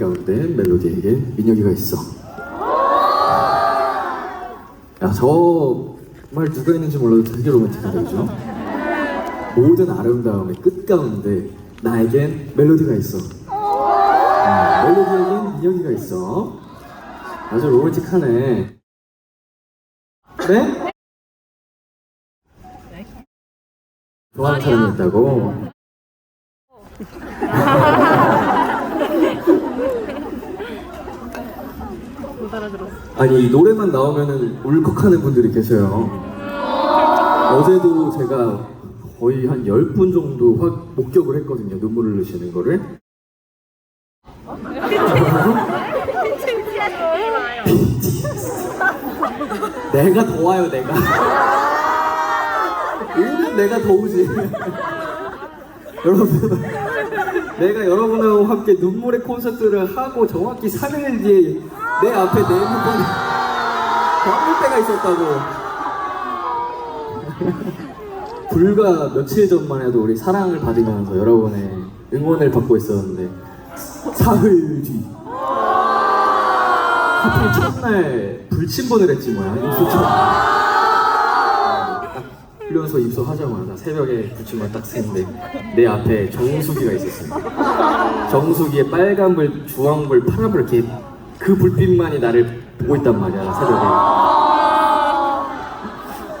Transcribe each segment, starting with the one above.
가운데 멜로디에게 민혁이가 있어. 야, 저말 누가 있는지 몰라도 되게 로맨틱하다, 그죠? 모든 아름다움의 끝 가운데 나에겐 멜로디가 있어. 음, 멜로디에겐 민혁이가 있어. 아주 로맨틱하네. 네? 좋아하는 사람이 있다고? 못 알아들었어. 아니 이 노래만 나오면은 울컥하는 분들이 계세요. 어제도 제가 거의 한 10분 정도 확 목격을 했거든요. 눈물을 흘리시는 거를. 내가 더워요, 내가. 오늘 내가 더우지. 여러분, 내가 여러분하고 함께 눈물의 콘서트를 하고 정확히 3일 뒤에 내 앞에 내 핸드폰이 광을 때가 있었다고. 불과 며칠 전만 해도 우리 사랑을 받으면서 여러분의 응원을 받고 있었는데 사흘 뒤. 하필 첫날 불침번을 했지 뭐야 입수처럼 딱 훈련소 입소하자마자 새벽에 불침번 딱 쓰는데 내 앞에 정수기가 있었어요 정수기에 빨간불, 주황불, 파란불 이렇게 그 불빛만이 나를 보고 있단 말이야 새벽에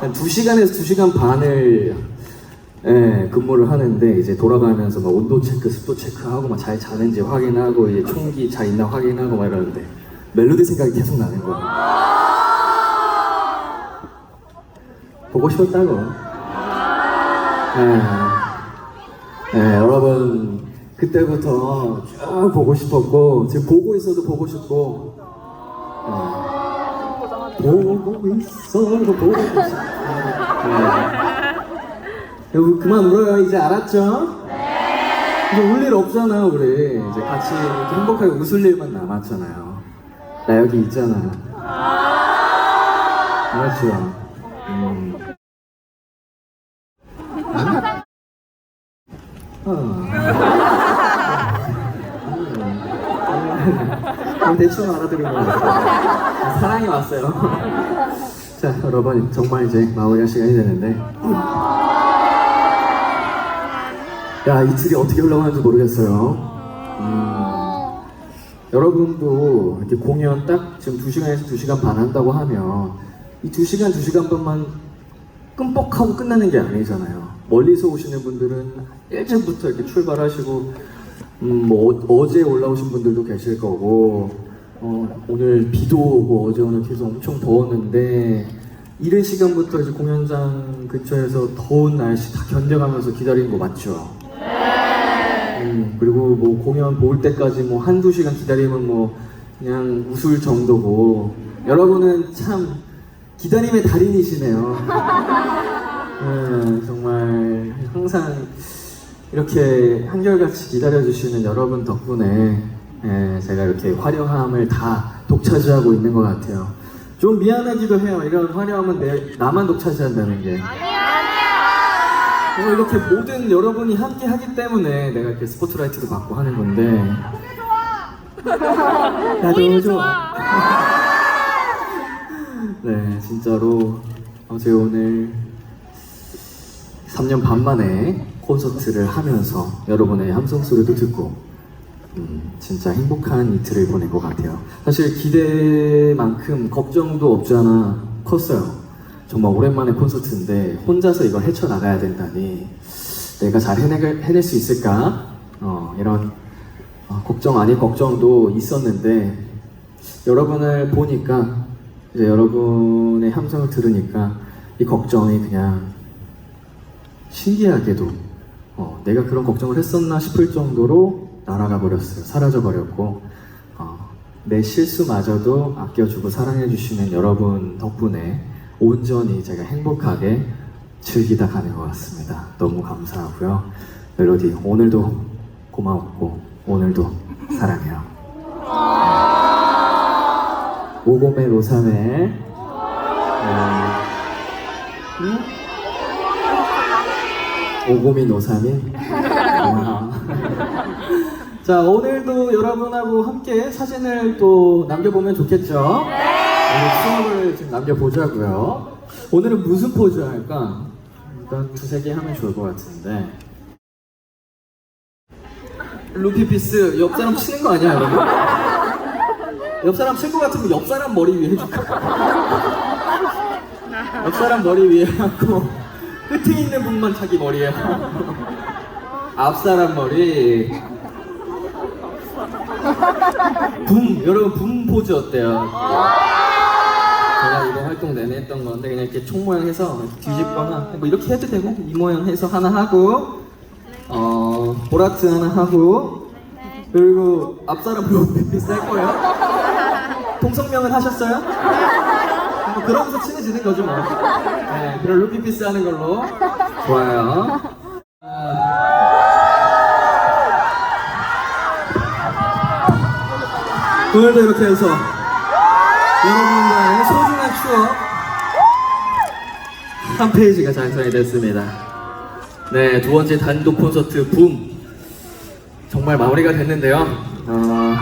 한 2시간에서 2시간 반을 예, 근무를 하는데 이제 돌아가면서 막 온도 체크, 습도 체크하고 막 잘 자는지 확인하고 이제 총기 잘 있나 확인하고 막 이러는데 멜로디 생각이 계속 나는 거야. 보고 싶었다고. 예, 예, 여러분 그때부터 쭉 보고 싶었고 지금 보고 있어도 보고 싶고. 예. 보고 있어도 보고 싶어. 네. 그만 울어요 이제 알았죠? 이제 울일 없잖아 우리 이제 같이 행복하게 웃을 일만 남았잖아요 나 여기 있잖아 알았죠? 음. 대충 알아들은 것 같아요 사랑이 왔어요. 자 여러분 정말 이제 마무리할 시간이 되는데. 야 이 틀이 어떻게 흘러가는지 모르겠어요. 음, 여러분도 이렇게 공연 딱 지금 2시간에서 2시간 반 한다고 하면 이 2시간 2시간 반만 끔뻑하고 끝나는 게 아니잖아요. 멀리서 오시는 분들은 일찍부터 이렇게 출발하시고 음, 뭐 어, 어제 올라오신 분들도 계실 거고 어, 오늘 비도 오고 어제 오늘 계속 엄청 더웠는데 이른 시간부터 이제 공연장 근처에서 더운 날씨 다 견뎌가면서 기다리는 거 맞죠? 음, 그리고 뭐 공연 볼 때까지 뭐 한두 시간 기다리면 뭐 그냥 웃을 정도고 여러분은 참 기다림의 달인이시네요. 음, 정말 항상 이렇게 한결같이 기다려주시는 여러분 덕분에 예, 제가 이렇게 화려함을 다 독차지하고 있는 것 같아요. 좀 미안하기도 해요. 이런 화려함은 내, 나만 독차지한다는 게. 그래서 이렇게 모든 여러분이 함께 하기 때문에 내가 이렇게 스포트라이트도 받고 하는 건데. 나도 좋아. 네, 진짜로 어제 오늘 3년 반 만에 콘서트를 하면서 여러분의 함성 소리도 듣고 음, 진짜 행복한 이틀을 보낸 것 같아요. 사실 기대만큼 걱정도 없지 않아 컸어요. 정말 오랜만에 콘서트인데 혼자서 이걸 헤쳐나가야 된다니 내가 잘 해내, 해낼 수 있을까? 어, 이런 어, 걱정 아닌 걱정도 있었는데 여러분을 보니까 이제 여러분의 함성을 들으니까 이 걱정이 그냥 신기하게도 어, 내가 그런 걱정을 했었나 싶을 정도로 날아가 버렸어요. 사라져 버렸고 어, 내 실수마저도 아껴주고 사랑해 주시는 여러분 덕분에 온전히 제가 행복하게 즐기다 가는 것 같습니다. 너무 감사하고요. 멜로디 오늘도 고마웠고 오늘도 사랑해요. 오고메 로사메 음, 음? 오고민. 와. 자 오늘도 여러분하고 함께 사진을 또 남겨보면 좋겠죠? 오늘 추억을 좀 남겨보자고요. 오늘은 무슨 포즈 할까? 일단 두세 개 하면 좋을 것 같은데. 루피피스 옆 사람 치는 거 아니야 여러분? 옆 사람 칠 것 같으면 옆 사람 머리 위에 해줄까? 옆 사람 머리 위에 하고 끝에 있는 분만 자기 머리에 하고 앞 사람 머리 붐 여러분 붐 포즈 어때요? 제가 이번 활동 내내 했던 건데 그냥 이렇게 총 모양 해서 뒤집거나 뭐 이렇게 해도 되고 이 모양 해서 하나 하고 어 보라트 하나 하고 그리고 앞사람으로 비쌀 거예요. 동성명은 하셨어요? 뭐 그러면서 친해지는 거죠 뭐. 네, 그런 루피피스 하는 걸로 좋아요. 아, 오늘도 이렇게 해서 여러분과의 소중한 추억 한 페이지가 작성이 됐습니다. 네, 두 번째 단독 콘서트 붐 정말 마무리가 됐는데요. 어,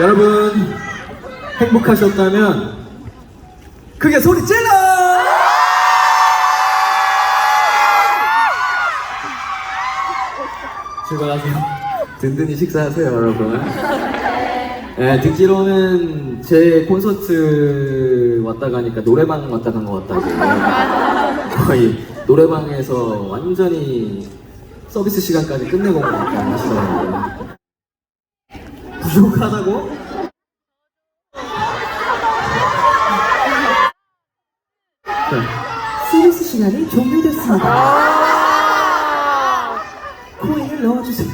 여러분 행복하셨다면 크게 소리 질러! 출발하세요. 든든히 식사하세요, 여러분. 네, 듣기로는 제 콘서트 왔다 가니까 노래방 왔다 간 것 같다고. 거의 노래방에서 완전히 서비스 시간까지 끝내고 온것 같다고 하시더라고요. 부족하다고? 자, 서비스 시간이 종료됐습니다. 코인을 넣어주세요.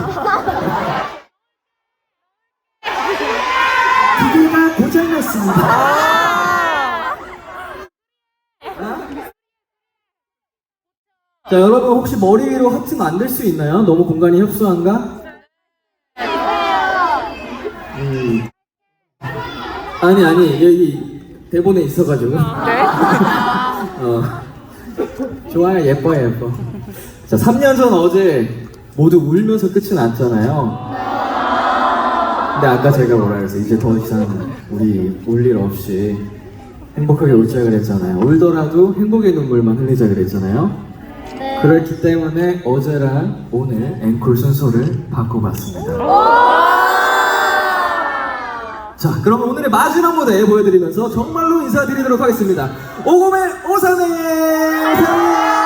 기계가 고장났습니다. 자, 여러분 혹시 머리 위로 하트 만들 수 있나요? 너무 공간이 협소한가? 음. 아니 아니 여기 대본에 있어가지고. 어. 좋아요 예뻐요 예뻐. 자 3년 전 어제 모두 울면서 끝이 났잖아요. 근데 아까 제가 뭐라 그랬어 이제 더 이상 우리 울 일 없이 행복하게 울자 그랬잖아요. 울더라도 행복의 눈물만 흘리자 그랬잖아요. 그렇기 때문에 어제랑 오늘 앵콜 순서를 바꿔봤습니다. 자, 그럼 오늘의 마지막 무대 보여드리면서 정말로 인사드리도록 하겠습니다. 오고멜 오사네! Look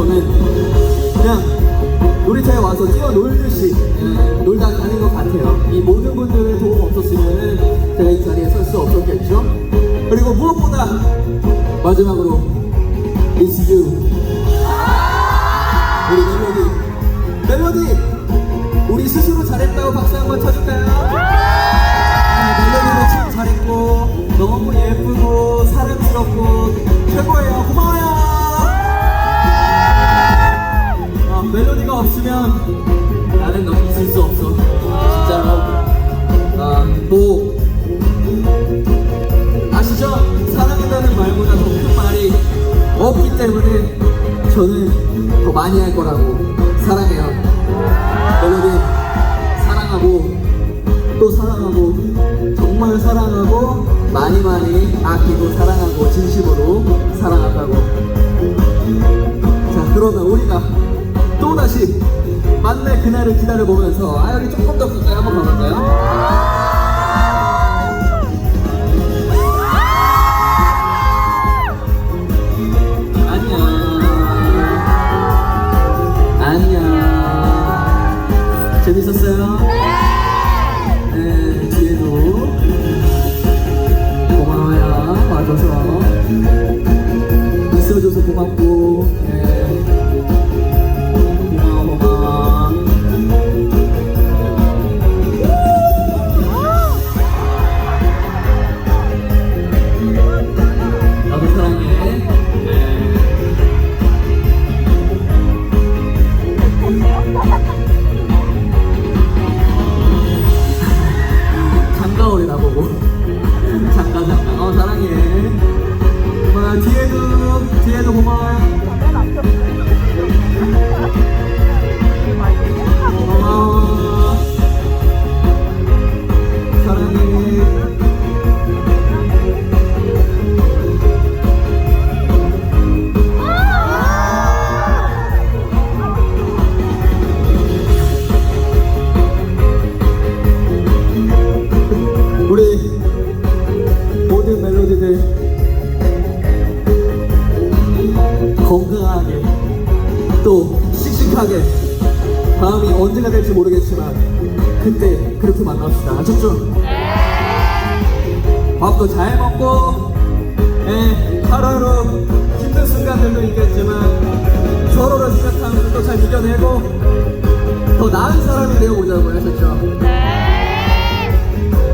저는 그냥 놀이터에 와서 뛰어 놀듯이 음, 놀다 가는 것 같아요. 이 모든 분들의 도움 없었으면 제가 이 자리에 설 수 없었겠죠. 그리고 무엇보다 마지막으로 It's you 우리 멜로디 멜로디 우리 스스로 잘했다고 박수 한번 쳐줄까요? 멜로디도 참 잘했고 너무 예쁘고 사랑스럽고 최고예요 고마워요 아, 멜로디가 없으면 나는 너 있을 수 없어. 진짜로. 아뭐 아시죠? 사랑한다는 말보다 더 큰 말이 없기 때문에 저는 더 많이 할 거라고 사랑해요. 멜로디 사랑하고 또 사랑하고 정말 사랑하고 많이 많이 아끼고 사랑하고 진심으로 사랑한다고. 자 그러면 우리가 또다시 만날 그날을 기다려보면서 아 여기 조금 더 가까이 한번 가볼까요? 건강하게 또 씩씩하게 다음이 언제가 될지 모르겠지만 그때 그렇게 만납시다 아셨죠? 밥도 잘 먹고 예, 하루하루 힘든 순간들도 있겠지만 서로를 생각하면서 또 잘 이겨내고 더 나은 사람이 되어보자고요 하셨죠?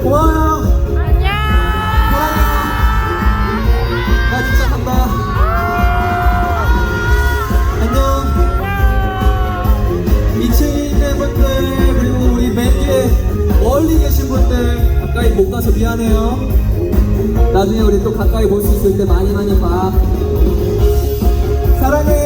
고마워요 사랑해요. 멀리 계신 분들 가까이 못 가서 미안해요. 나중에 우리 또 가까이 볼 수 있을 때 많이 많이 봐. 사랑해.